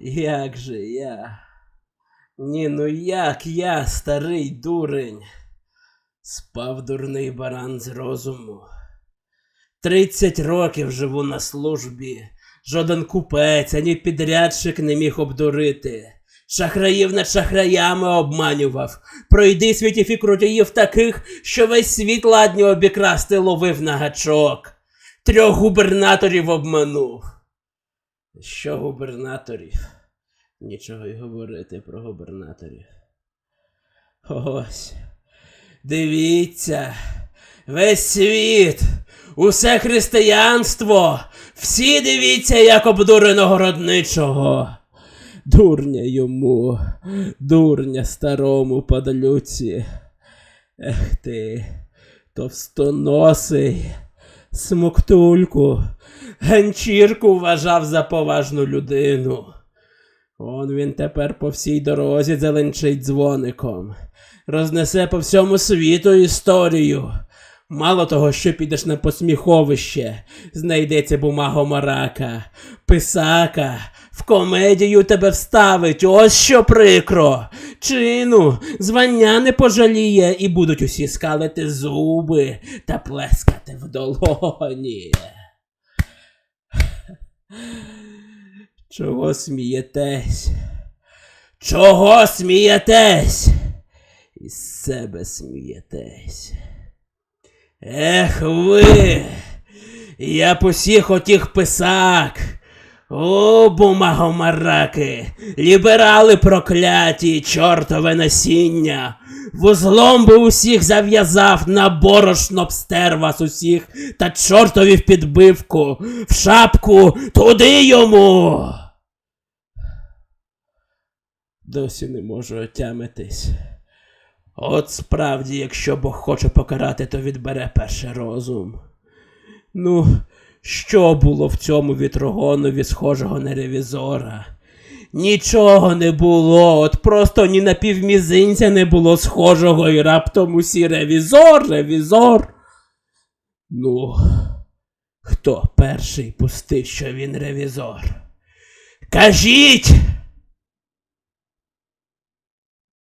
Як же я? Ні, ну як я, старий дурень? Спав дурний баран з розуму. Тридцять років живу на службі. Жоден купець, ані підрядчик не міг обдурити. Шахраїв над шахраями обманював. Пройди світів і крутіїв таких, що весь світ ладні обікрасти ловив на гачок. Трьох губернаторів обманув. Що губернаторів? Нічого й говорити про губернаторів. Ось. Дивіться, весь світ, усе християнство, всі дивіться, як обдурено городничого. Дурня йому, дурня старому падалюці. Ех ти, товстоносий, смоктульку, ганчірку вважав за поважну людину. Он він тепер по всій дорозі зеленчить дзвоником, рознесе по всьому світу історію. Мало того, що підеш на посміховище, знайдеться бумагомарака, писака, в комедію тебе вставить, ось що прикро. Чину, звання не пожаліє, і будуть усі скалити зуби та плескати в долоні. Чого смієтесь? Чого смієтесь? Із себе смієтесь. Ех ви! Я посіх отіх писак. О, бумагомараки, ліберали прокляті, чортове насіння. Вузлом би усіх зав'язав, на борошно б стер вас усіх, та чортові в підбивку, в шапку, туди йому. Досі не можу отямитись. От справді, якщо Бог хоче покарати, то відбере перший розум. Ну, що було в цьому вітрогонові схожого на ревізора? Нічого не було, от просто ні на півмізинця не було схожого, і раптом усі ревізор, ревізор. Ну, хто перший пустив, що він ревізор? Кажіть!